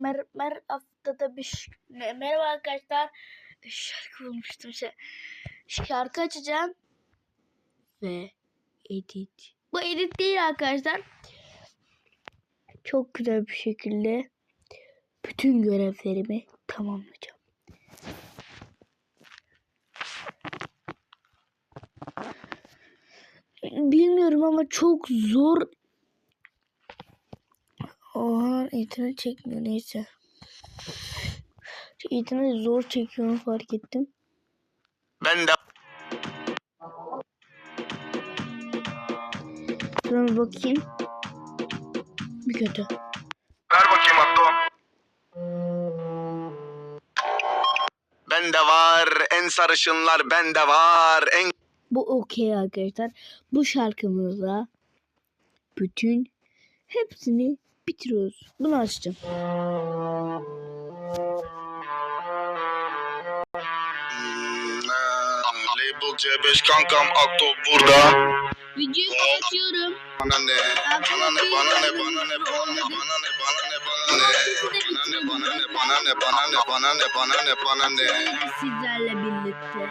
Mer, mer haftada bir merhaba arkadaşlar. Şarkı bulmuştum şey. Şarkı açacağım. Ve edit. Bu edit değil arkadaşlar. Çok güzel bir şekilde bütün görevlerimi tamamlayacağım. Bilmiyorum ama çok zor. Oha internet çekmiyor neyse. İnternet zor çekiyor fark ettim. Ben de Şuna bir bakayım. Bir kötü. ver bakayım Abdo. Bende var en sarışınlar bende var en Bu okey arkadaşlar. Bu şarkımızla bütün hepsini bitiriyoruz. Bunu açacağım. Hmm, Label C5 kankam Akto burada. Videoyu kapatıyorum. Bana ne? Bana ne? Bana ne? Bana ne? Bana ne? Bana ne? Bana ne? Bana ne? Bana ne? Bana ne? Bana ne? Bana ne? Bana ne? Bana ne? Sizlerle birlikte.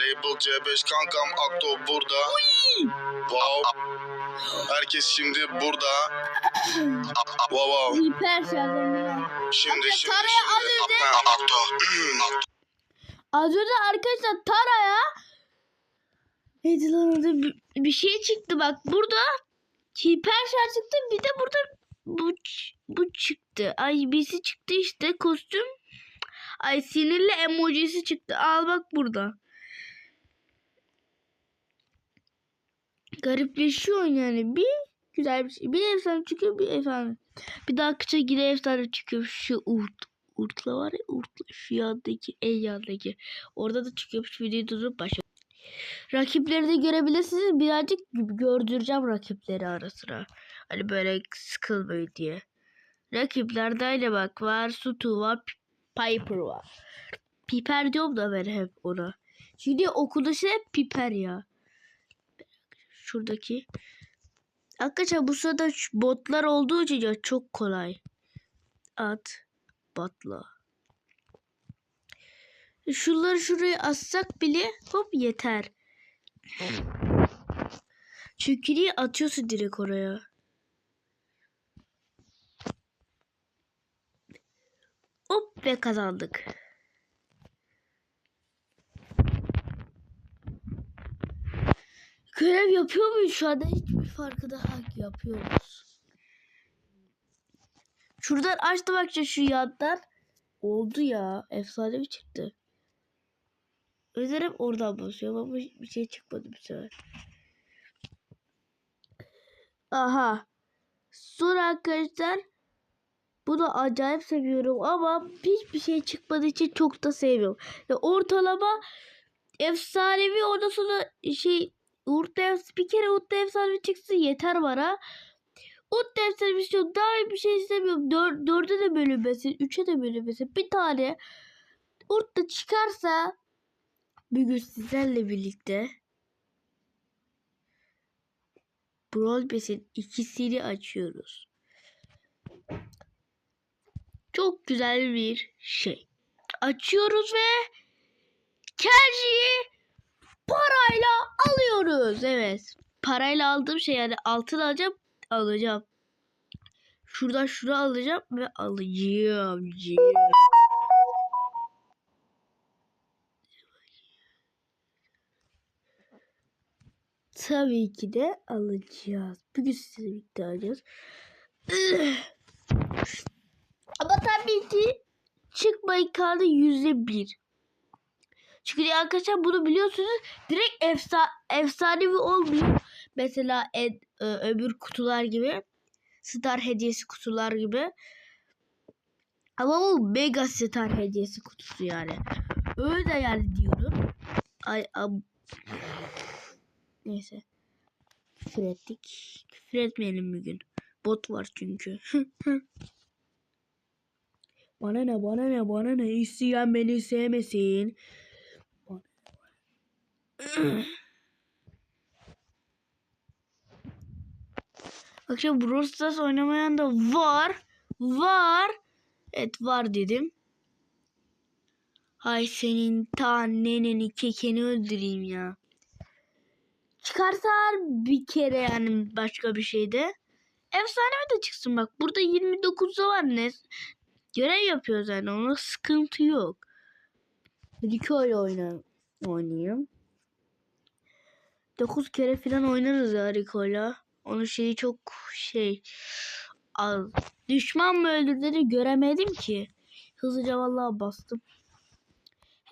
Label C5 kankam Akto burada. Wow. Herkes şimdi burada. Wow wow. Hiper şarjım Şimdi şimdi Tara'ya az şimdi. önce- Ha, Akto. Az önce arkadaşlar Tara'ya neydi lan orada bir, bir şey çıktı bak burada hiper şarj çıktı bir de burada bu bu çıktı. Ay birisi çıktı işte kostüm. Ay sinirli emojisi çıktı. Al bak burada. Garipleşiyor yani. Bir güzel bir şey. Bir efsane çıkıyor bir efsane. Bir daha kısa gide efsane çıkıyor. Şu urt. Urtla var ya urtla. Şu yandaki en yandaki. Orada da çıkıyormuş videoyu durdurup başla. Rakipleri de görebilirsiniz. Birazcık gördüreceğim rakipleri ara sıra. Hani böyle sıkılmayın diye. Rakiplerde öyle bak var. Sutu var. Piper var. Piper diyorum da ben hep ona. Okulda şey hep Piper ya. Şuradaki. Arkadaşlar bu sırada botlar olduğu için ya çok kolay. At. Batla. Şunları şuraya assak bile hop yeter. Niye atıyorsun direkt oraya? Hop ve kazandık. Görev yapıyor muyuz şu anda? Hiçbir farkı daha yapıyoruz. Şuradan açtım bakça şu yandan. Oldu ya. Efsane bir çıktı. Özer hep oradan basıyorum ama bir şey çıkmadı bir sefer. Aha. Sonra arkadaşlar bunu acayip seviyorum ama hiçbir şey çıkmadığı için çok da sevmiyorum. Ya ortalama efsanevi ondan sonra şey Urta bir kere Urta efsanevi çıksın yeter bana. Urta efsanevi istiyorum. Daha bir şey istemiyorum. Dör, dörde de bölünmesin. Üçe de bölünmesin. Bir tane Urta çıkarsa bugün sizlerle birlikte Brawl Pass'in ikisini açıyoruz. Çok güzel bir şey. Açıyoruz ve Kenji'yi parayla alıyoruz. Evet. Parayla aldığım şey yani altın alacağım. Alacağım. Şuradan şunu alacağım ve alacağım. Tabii ki de alacağız. Bugün sizinle birlikte alacağız. Ama tabii ki çıkma imkanı yüzde bir. Çünkü arkadaşlar bunu biliyorsunuz direkt efsa efsanevi olmuyor. Mesela ed, e, öbür kutular gibi. Star hediyesi kutular gibi. Ama bu mega star hediyesi kutusu yani. Öyle yani diyorum. Ay, am- Neyse. küfür ettik. Küfür etmeyelim bugün. Bot var çünkü. bana ne bana ne bana ne isteyen beni sevmesin. Bana ne? Akşam Brawl Stars oynamayan da var. Var. Evet var dedim. Hay senin ta neneni kekeni öldüreyim ya. Çıkarsa bir kere yani başka bir şeyde. Efsane de çıksın bak. Burada 29'da var ne? Görev yapıyoruz yani ona sıkıntı yok. İle oyna oynayayım. 9 kere falan oynarız ya Rico'yla. Onun şeyi çok şey az. Düşman mı öldürdüğünü göremedim ki. Hızlıca vallahi bastım.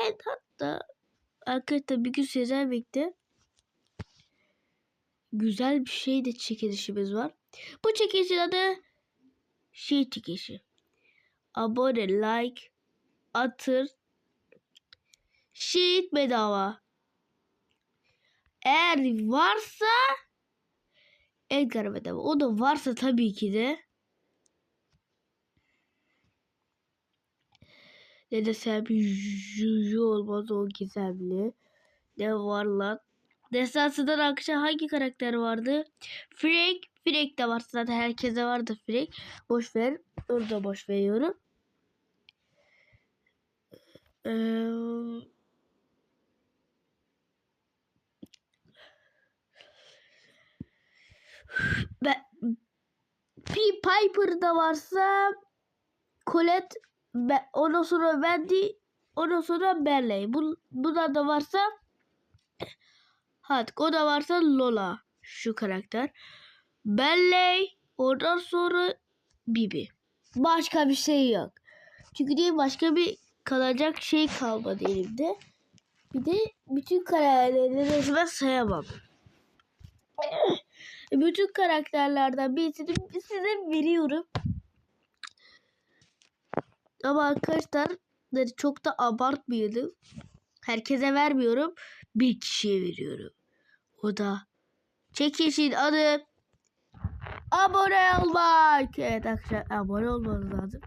Evet hatta arkadaşlar bir gün Sezer bekle. Güzel bir şey de çekilişimiz var. Bu çekilişin adı şey çekilişi. Abone, like, atır, şehit bedava. Eğer varsa Edgar bedava. O da varsa tabii ki de ne desem Juju olmaz o gizemli. Ne var lan? Desansıdan akşam hangi karakter vardı? Frank. Frank de var zaten herkese vardı Frank. Boş ver. Onu da boş veriyorum. Ee, ben, P. Piper'da varsa Colette be, ondan sonra Wendy ondan sonra Barley. Bu, bunlar da varsa Hadi o da varsa Lola şu karakter. Barley ondan sonra Bibi. Başka bir şey yok. Çünkü diye başka bir kalacak şey kalmadı elimde. Bir de bütün karakterleri resmen sayamam. bütün karakterlerden birisini size veriyorum. Ama arkadaşlar çok da abartmayalım. Herkese vermiyorum. Bir kişiye veriyorum. O da çekişin adı abone olmak. Evet arkadaşlar abone olmanız lazım.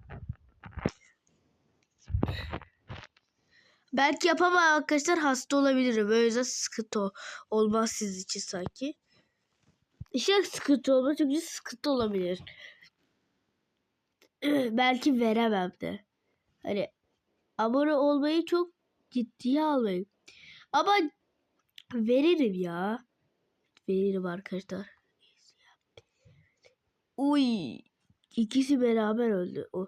Belki yapamam arkadaşlar hasta olabilirim. O sıkıntı olmaz siz için sanki. İşte sıkıntı olmaz çünkü sıkıntı olabilir. Belki veremem de. Hani abone olmayı çok ciddiye almayın. Ama veririm ya. Veririm arkadaşlar. Uy. İkisi beraber öldü. O.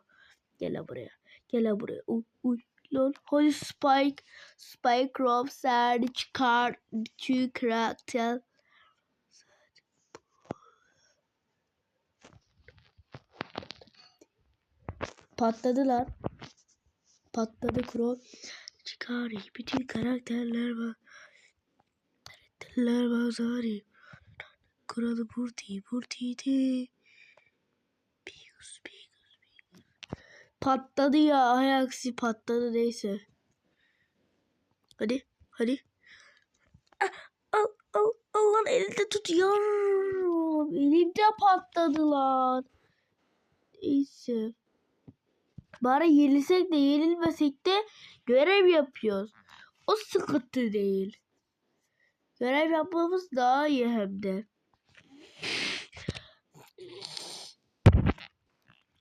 Gel buraya. Gel buraya. Uy. Uy. Lol. Holy Spike. Spike Rob. Sarı çıkar. Karakter. Patladılar. Patladı Crow. Çıkar. Bütün karakterler var. Var. Zari. Kralı burti. Burtiydi. Pius. Pius. Patladı ya. Ayaksi patladı neyse. Hadi. Hadi. Ah, Al al al lan elinde tut ya. Elimde patladı lan. Neyse. Bari yenilsek de yenilmesek de görev yapıyoruz. O sıkıntı değil. Görev yapmamız daha iyi hem de.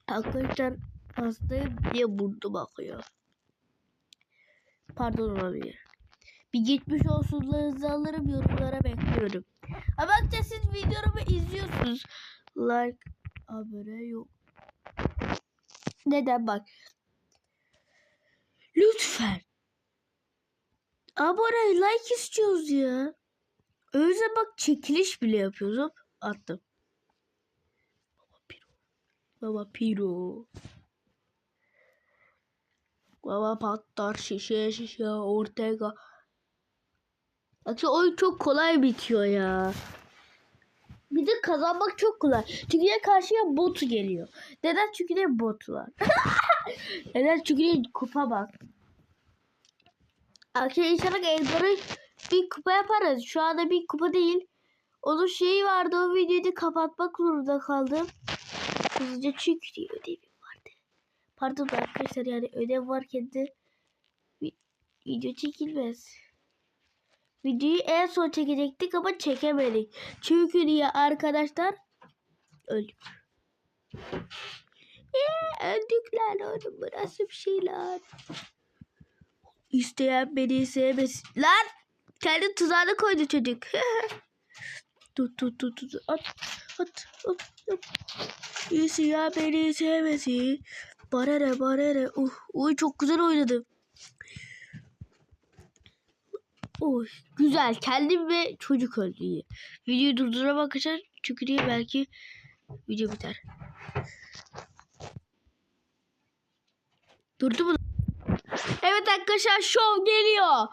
Arkadaşlar hastayım diye burnum bakıyor. Pardon olabilir. Bir geçmiş olsunlarınızı alırım yorumlara bekliyorum. Ama arkadaşlar siz videomu izliyorsunuz. Like, abone yok. Neden bak. Lütfen. Abone like istiyoruz ya. Öyle bak çekiliş bile yapıyoruz. Attım. Baba Piro. Baba Piro. Baba patlar şişe şişe Ortega. Akşam oyun çok kolay bitiyor ya. Bir de kazanmak çok kolay. Çünkü de karşıya bot geliyor. Neden? Çünkü de bot var. Neden? Çünkü de kupa bak. Akşam inşallah Elgar'ı bir kupa yaparız. Şu anda bir kupa değil. Onun şeyi vardı o videoyu kapatmak zorunda kaldım. Hızlıca çünkü ödevim vardı. Pardon arkadaşlar yani ödev varken de vi- video çekilmez. Videoyu en son çekecektik ama çekemedik. Çünkü niye arkadaşlar? Öldük. Eee, öldük lan oğlum bu nasıl bir şey lan? İsteyen beni sevmesin. Lan! Kendi tuzağına koydu çocuk. tut tut tut tut. At at at. at. İsteyen beni sevmesin. Bana ne bana ne. Uh, uy çok güzel oynadım. Oy güzel. Kendim ve çocuk öldü iyi. Videoyu durdura bakacağım. Çünkü diye belki video biter. Durdu mu? Evet arkadaşlar şov geliyor.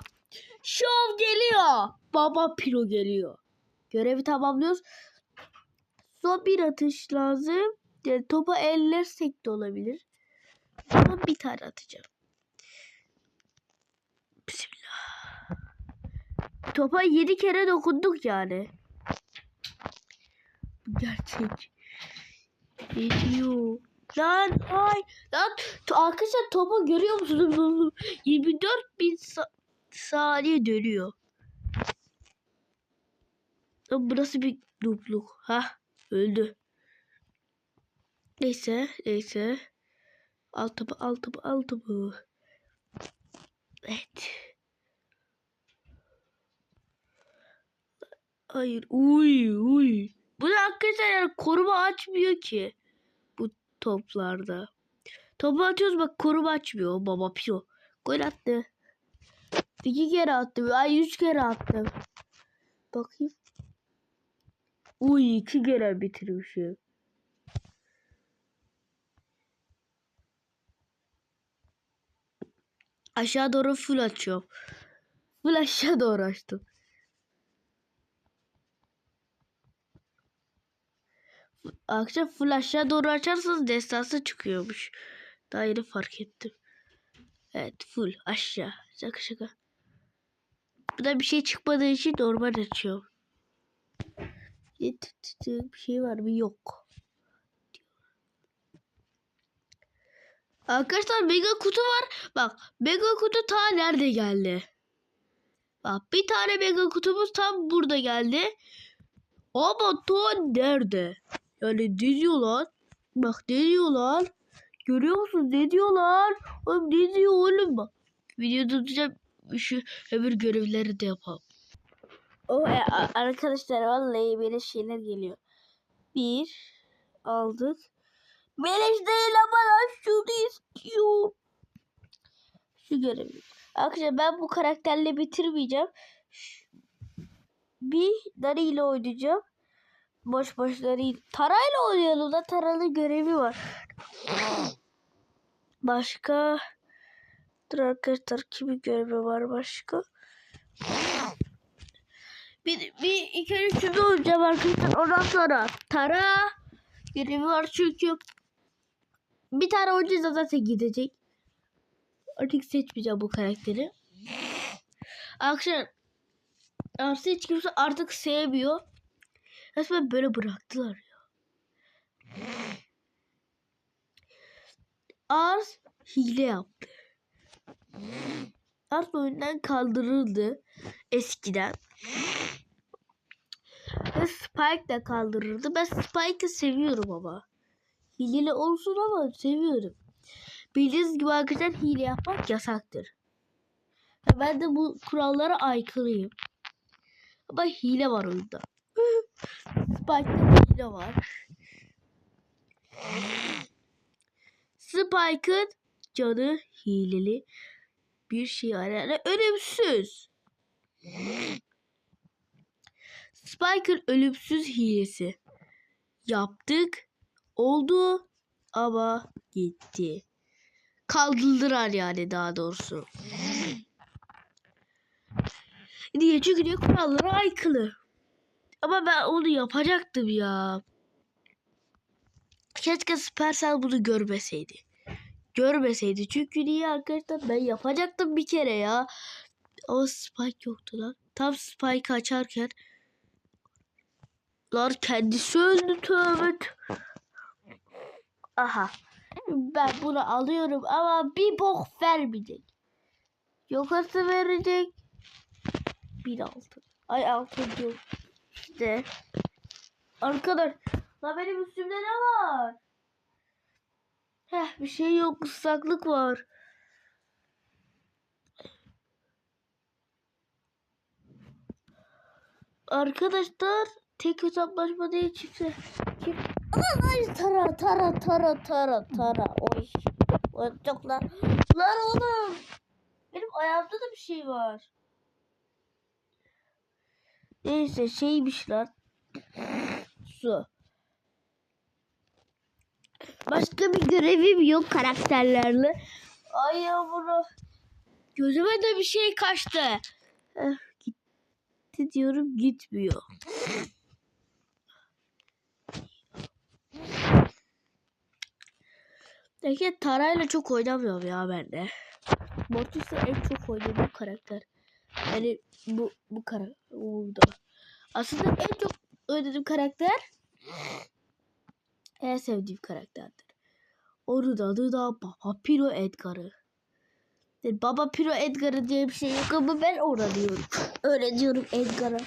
Şov geliyor. Baba Piro geliyor. Görevi tamamlıyoruz. Son bir atış lazım. Yani topa ellersek de olabilir. Ama bir tane atacağım. Bismillah. Topa yedi kere dokunduk yani. Gerçek. Yetiyor. Lan ay. Lan arkadaşlar topu görüyor musunuz? 24 bin sa- saniye dönüyor. Lan bu nasıl bir dupluk? Ha öldü. Neyse neyse. Al topu al topu al topu. Evet. Hayır. Uy uy. Bu da arkadaşlar yani koruma açmıyor ki. Bu toplarda. Topu atıyoruz bak koruma açmıyor. Baba Pio. Gol attı. İki kere attı. Ay üç kere attı. Bakayım. Uy iki kere bitirmişim. Aşağı doğru full açıyorum. Full aşağı doğru açtım. Akşam full aşağı doğru açarsanız destansı çıkıyormuş. Daha yeni fark ettim. Evet full aşağı. Şaka şaka. Burada bir şey çıkmadığı için normal açıyorum. Bir şey var mı? Yok. Arkadaşlar mega kutu var. Bak mega kutu ta nerede geldi? Bak bir tane mega kutumuz tam burada geldi. Ama ta nerede? Yani ne diyorlar? Bak ne diyorlar? Görüyor musun ne diyorlar? Oğlum ne diyor oğlum bak. Videoda tutacağım şu öbür görevleri de yapalım. Oh, e, arkadaşlar vallahi böyle şeyler geliyor. Bir aldık. Beleş değil ama lan şunu istiyorum. Şu görevi. Arkadaşlar ben bu karakterle bitirmeyeceğim. Bir Nani ile oynayacağım. Boş boş Nani. Tarayla oynayalım da Tara'nın görevi var. Başka Dur arkadaşlar kimin görevi var başka? Bir, bir iki üç olacağım arkadaşlar. Ondan sonra Tara görevi var çünkü bir tane oyuncu zaten gidecek. Artık seçmeyeceğim bu karakteri. Arkadaşlar Ars'ı hiç kimse artık sevmiyor. Resmen böyle bıraktılar ya. Ars hile yaptı. Ars oyundan kaldırıldı eskiden. Ve Spike de kaldırıldı. Ben Spike'ı seviyorum ama. Hileli olsun ama seviyorum. Bildiğiniz gibi arkadaşlar hile yapmak yasaktır. Ben de bu kurallara aykırıyım. Ama hile var oyunda. Spike'da hile var. Spike'ın canı hileli bir şey yani ölümsüz. Spike'ın ölümsüz hilesi. Yaptık. Oldu ama gitti. Kaldırdılar yani daha doğrusu. Niye? Çünkü diye kurallara aykırı. Ama ben onu yapacaktım ya. Keşke Supercell bunu görmeseydi. Görmeseydi. Çünkü niye arkadaşlar ben yapacaktım bir kere ya. Ama Spike yoktu lan. Tam Spike açarken Lar kendisi öldü tövbe. tö- Aha. Ben bunu alıyorum ama bir bok vermeyecek. Yokası verecek. Bir altın. Ay altın diyor. İşte. Arkadaş. La benim üstümde ne var? Heh bir şey yok. ıslaklık var. Arkadaşlar tek hesaplaşma değil çiftse. Çift... Aman ay tara tara tara tara tara. Oy. Oy çok lan. Lan oğlum. Benim ayağımda da bir şey var. Neyse şeymiş lan. Su. Başka bir görevim yok karakterlerle. Ay yavrum. Gözüme de bir şey kaçtı. Eh, gitti diyorum gitmiyor. Peki Tara'yla çok oynamıyorum ya ben de. Mortis'le en çok oynadığım karakter. Yani bu bu karakter. Aslında en çok oynadığım karakter en sevdiğim karakterdir. Onun adı da Baba Piro Edgar'ı. Yani Baba Piro Edgar'ı diye bir şey yok ama ben ona diyorum. Öyle diyorum Edgar'a.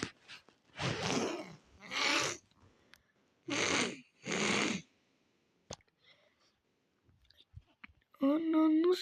Ananı